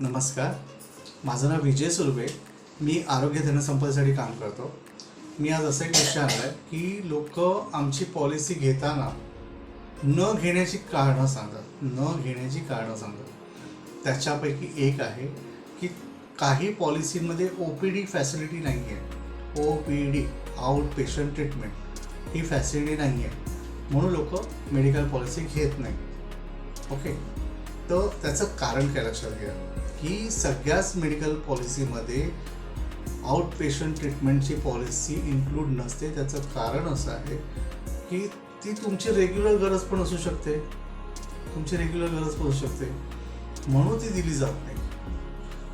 नमस्कार. माझं नाव विजय सुर्वे. मी आरोग्य धनसंपदेसाठी काम करतो. मी आज असं एक विषय आणला आहे की लोक आमची पॉलिसी घेताना न घेण्याची कारणं सांगतात. न घेण्याची कारणं सांगतात. त्याच्यापैकी एक आहे की काही पॉलिसीमध्ये ओ पी डी फॅसिलिटी नाही आहे O P D out patient treatment ही फॅसिलिटी नाही आहे म्हणून लोक मेडिकल पॉलिसी घेत नाही ओके तर त्याचं कारण काय लक्षात घ्या. की सगळ्याच मेडिकल पॉलिसीमध्ये आउट पेशंट ट्रीटमेंटची पॉलिसी इन्क्लूड नसते. त्याचं कारण असं आहे की ती तुमची रेग्युलर गरज पण असू शकते. तुमची रेग्युलर गरज पण असू शकते. म्हणून ती दिली जात नाही.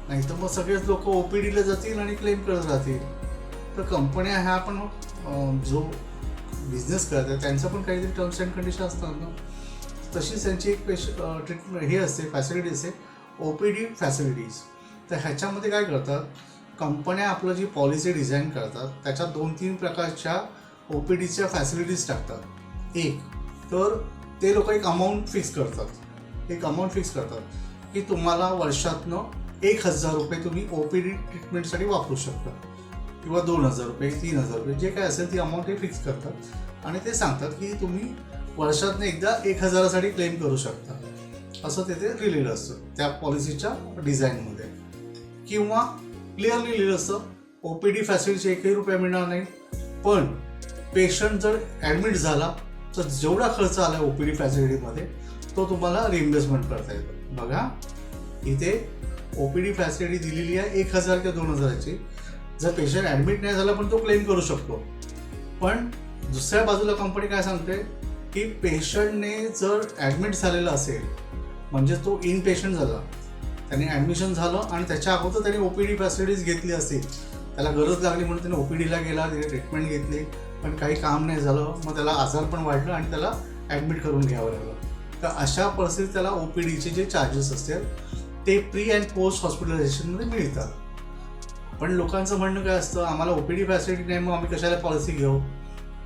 नाही तर मग सगळेच लोक ओ पी डीला जातील आणि क्लेम करत राहतील. तर कंपन्या ह्या पण जो बिझनेस करत आहे त्यांचं पण काहीतरी टर्म्स अँड कंडिशन असतात ना. तशीच त्यांची एक पेश ट्रीटमेंट हे असते फॅसिलिटी असते. O P D facilities. तर ह्याच्यामध्ये काय करतात? कंपन्या आपलं जी पॉलिसी डिझाईन करतात त्याच्यात दोन तीन प्रकारच्या ओ पी डीच्या फॅसिलिटीज टाकतात. एक तर ते लोक एक अमाऊंट फिक्स करतात. एक अमाऊंट फिक्स करतात की तुम्हाला वर्षातनं एक हजार रुपये तुम्ही ओ पी डी ट्रीटमेंटसाठी वापरू शकता. किंवा दोन हजार रुपये तीन हजार रुपये जे काय असेल ती अमाऊंट ते फिक्स करतात. आणि ते सांगतात की तुम्ही वर्षातनं एकदा एक हजारासाठी क्लेम करू शकता. असं तिथे लिहिलेलं असतं त्या पॉलिसीच्या डिझाईनमध्ये किंवा क्लिअरली लिहिलं असतं ओ पी डी फॅसिलिटीचे एकही रुपया मिळणार नाही. पण पेशंट जर ॲडमिट झाला तर जेवढा खर्च आला ओ पी डी फॅसिलिटीमध्ये तो तुम्हाला रिइम्बर्समेंट करता येतो. बघा इथे ओ पी डी फॅसिलिटी दिलेली आहे एक हजार किंवा दोन हजाराची. जर पेशंट ॲडमिट नाही झाला पण तो क्लेम करू शकतो. पण दुसऱ्या बाजूला कंपनी काय सांगते की पेशंटने जर ॲडमिट झालेला असेल म्हणजे तो इन पेशंट झाला. त्याने ॲडमिशन झालं आणि त्याच्या अगोदर त्याने ओ पी डी फॅसिलिटीज घेतली असेल त्याला गरज लागली म्हणून त्याने ओ पी डीला गेला त्याने ट्रीटमेंट घेतली. पण काही काम नाही झालं मग त्याला आजार पण वाढलं आणि त्याला ॲडमिट करून घ्यावं लागलं. तर अशा परिस्थितीत त्याला ओ पी डीचे जे चार्जेस असतील ते प्री अँड पोस्ट हॉस्पिटलायझेशनमध्ये मिळतात. पण लोकांचं म्हणणं काय असतं आम्हाला ओ पी डी फॅसिलिटी नाही मग आम्ही कशाला पॉलिसी घेऊ?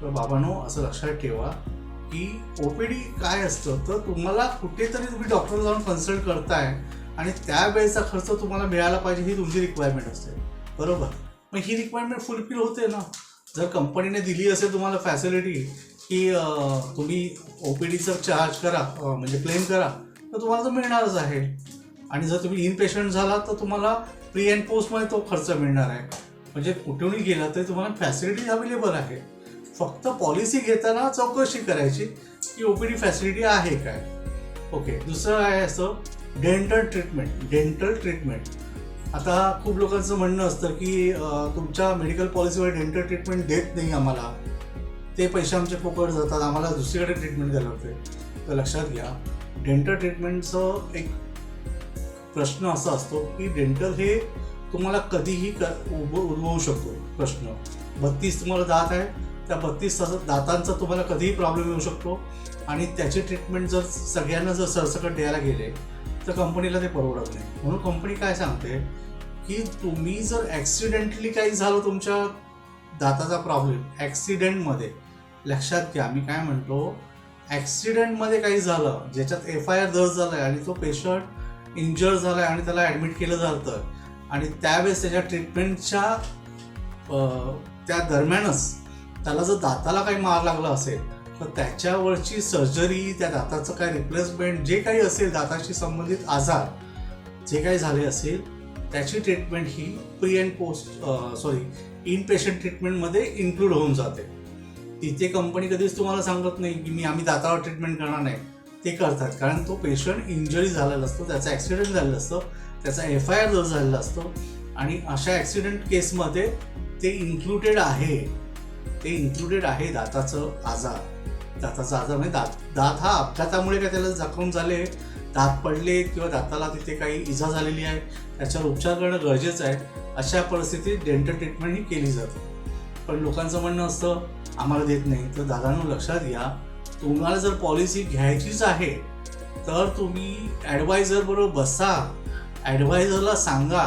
तर बाबांनो असं लक्षात ठेवा. की ओ पी डी काय असतं तर तुम्हाला कुठेतरी तुम्ही डॉक्टर जाऊन कन्सल्ट करताय आणि त्यावेळेचा खर्च तुम्हाला मिळाला पाहिजे ही तुमची रिक्वायरमेंट असते. बरोबर? मग ही रिक्वायरमेंट फुलफिल होते ना. जर कंपनीने दिली असेल तुम्हाला फॅसिलिटी की तुम्ही ओ पी डीचं चार्ज करा म्हणजे क्लेम करा तर तुम्हाला तो मिळणारच आहे. आणि जर तुम्ही इन पेशंट झाला तर तुम्हाला प्री अँड पोस्टमध्ये तो खर्च मिळणार आहे. म्हणजे कुठूनही गेला तरी तुम्हाला फॅसिलिटी अवेलेबल आहे. फक्त पॉलिसी घेताना चौकशी करायची की ओ पी डी फॅसिलिटी आहे काय. ओके दुसरं आहे असं डेंटल ट्रीटमेंट डेंटल ट्रीटमेंट. आता खूप लोकांचं म्हणणं असतं की तुमच्या मेडिकल पॉलिसीवर डेंटल ट्रीटमेंट देत नाही आम्हाला. ते पैसे आमचे फुकट जातात आम्हाला दुसरीकडे ट्रीटमेंट द्यायला लागते. तर लक्षात घ्या डेंटल ट्रीटमेंटचं एक प्रश्न असा असतो की डेंटल हे तुम्हाला कधीही क उभ उद्भवू शकतो. प्रश्न. बत्तीस तुम्हाला जात आहे त्या बत्तीस तासात दातांचा तुम्हाला कधीही प्रॉब्लेम येऊ शकतो. आणि त्याची ट्रीटमेंट जर सगळ्यांना जर सरसकट द्यायला गेले तर कंपनीला ते परवडत नाही. म्हणून कंपनी काय सांगते की तुम्ही जर ॲक्सिडेंटली काही झालं तुमच्या दाताचा प्रॉब्लेम ॲक्सिडेंटमध्ये लक्षात घ्या मी काय म्हणतो ॲक्सिडेंटमध्ये काही झालं ज्याच्यात एफ आय आर दर्ज झाला आहे आणि तो पेशंट इंजर झाला आहे आणि त्याला ॲडमिट केलं जातं आणि त्यावेळेस त्याच्या ट्रीटमेंटच्या त्या दरम्यानच त्याला जर दाताला काही मार लागला असेल तर त्याच्यावरची सर्जरी त्या दाताचं काय रिप्लेसमेंट जे काही असेल दाताशी संबंधित आजार जे काही झाले असेल त्याची treatment he pre and post sorry in patient ट्रीटमेंटमध्ये include होऊन जाते. तिथे कंपनी कधीच तुम्हाला सांगत नाही की मी आम्ही दातावर ट्रीटमेंट करणार नाही. ते करतात. कारण तो पेशंट इंजरी झालेला असतो त्याचा ॲक्सिडेंट झालेला असतो त्याचा एफ आय आर दर्ज झालेला असतो आणि अशा ॲक्सिडेंट केसमध्ये ते इन्क्लुडेड आहे. ते इन्क्लुडेड आहे दाताचं आजार. दाताचा आजार म्हणजे दात दात हा अपघातामुळे काय त्याला जखम झाले दात पडले किंवा दाताला तिथे काही इजा झालेली आहे त्याच्यावर उपचार करणं गरजेचं आहे. अशा परिस्थितीत डेंटल ट्रीटमेंट ही केली जाते. पण लोकांचं म्हणणं असतं आम्हाला देत नाही. तर दादांनो लक्षात घ्या तुम्हाला जर पॉलिसी घ्यायचीच आहे तर तुम्ही ॲडवायझर बरोबर बसा. ॲडवायझरला सांगा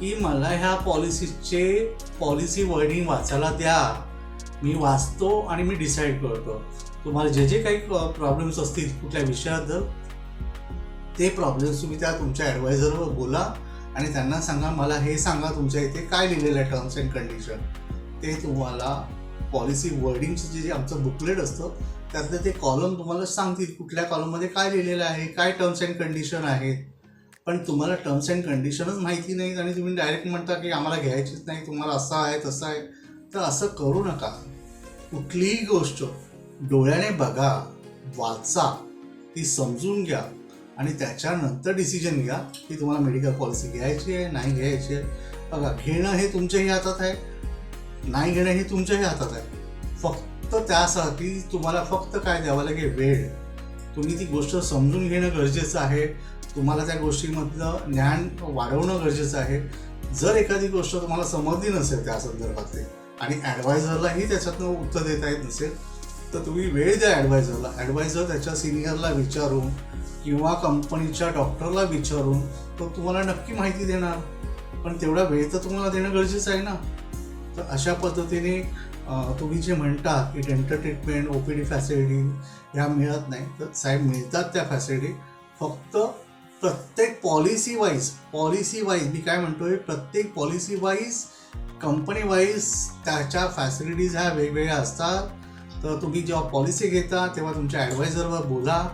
की मला ह्या पॉलिसीचे पॉलिसी वर्डिंग वाचायला द्या. मी वाचतो आणि मी डिसाईड करतो. तुम्हाला जे जे काही प्रॉब्लेम्स असतील कुठल्या विषयाबद्दल ते प्रॉब्लेम्स तुम्ही त्या तुमच्या ॲडवायझरवर बोला आणि त्यांना सांगा मला हे सांगा तुमच्या इथे काय लिहिलेलं आहे टर्म्स अँड कंडिशन ते तुम्हाला पॉलिसी वर्डिंगचं जे जे आमचं बुकलेट असतं त्यातलं ते कॉलम तुम्हाला सांगतील कुठल्या कॉलममध्ये काय लिहिलेलं आहे काय टर्म्स अँड कंडिशन आहेत. पण तुम्हाला टर्म्स अँड कंडिशनच माहिती नाहीत आणि तुम्ही डायरेक्ट म्हणता की आम्हाला घ्यायचीच नाही तुम्हाला असं आहे तसं आहे. तर असं करू नका. कुठलीही गोष्ट डोळ्याने बघा वाचा ती समजून घ्या आणि त्याच्यानंतर डिसिजन घ्या की तुम्हाला मेडिकल पॉलिसी घ्यायची आहे नाही घ्यायची आहे. बघा घेणं हे तुमच्याही हातात आहे नाही घेणं हे तुमच्याही हातात आहे. फक्त त्यासाठी तुम्हाला फक्त काय द्यावं लागेल? वेळ. तुम्ही ती गोष्ट समजून घेणं गरजेचं आहे. तुम्हाला त्या गोष्टीमधलं ज्ञान वाढवणं गरजेचं आहे. जर एखादी गोष्ट तुम्हाला समजली नसेल त्या संदर्भातली आणि ॲडवायझरलाही त्याच्यातनं उत्तर देता येत नसेल तर तुम्ही वेळ द्या ॲडवायझरला ॲडवायझर त्याच्या सिनियरला विचारून किंवा कंपनीच्या डॉक्टरला विचारून तो तुम्हाला नक्की माहिती देणार. पण तेवढा वेळ तर तुम्हाला देणं गरजेचं आहे ना. तर अशा पद्धतीने तुम्ही जे म्हणता की dental treatment O P D facility ह्या मिळत नाही. तर साहेब मिळतात त्या फॅसिलिटी फक्त प्रत्येक पॉलिसी वाईज पॉलिसी वाईज मी काय म्हणतोय प्रत्येक पॉलिसी वाईज कंपनी वाईज त्याच्या फॅसिलिटीज ह्या वेगवेगळ्या असतात. तर तुम्ही जेव्हा पॉलिसी घेता तेव्हा तुमच्या ॲडवायझरवर बोला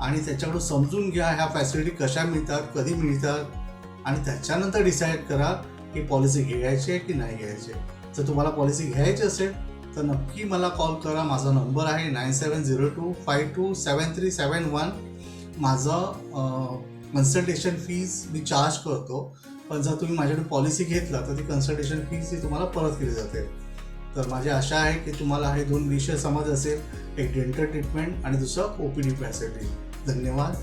आणि त्याच्याकडून समजून घ्या ह्या फॅसिलिटी कशा मिळतात कधी मिळतात आणि त्याच्यानंतर डिसाईड करा की पॉलिसी घ्यायची आहे की नाही घ्यायची आहे. जर तुम्हाला पॉलिसी घ्यायची असेल तर नक्की मला कॉल करा. माझा नंबर आहे nine seven zero two five two seven three seven one माझं कन्सल्टेशन फीज मी चार्ज करतो. पण जर तुम्ही माझ्याकडे पॉलिसी घेतला तर ती कन्सल्टेशन फीज ही तुम्हाला परत केली जाते. तर माझी आशा आहे की तुम्हाला हे दोन विषय समज असेल. एक डेंटल ट्रीटमेंट आणि दुसरं ओ पी डी फॅसिलिटी धन्यवाद.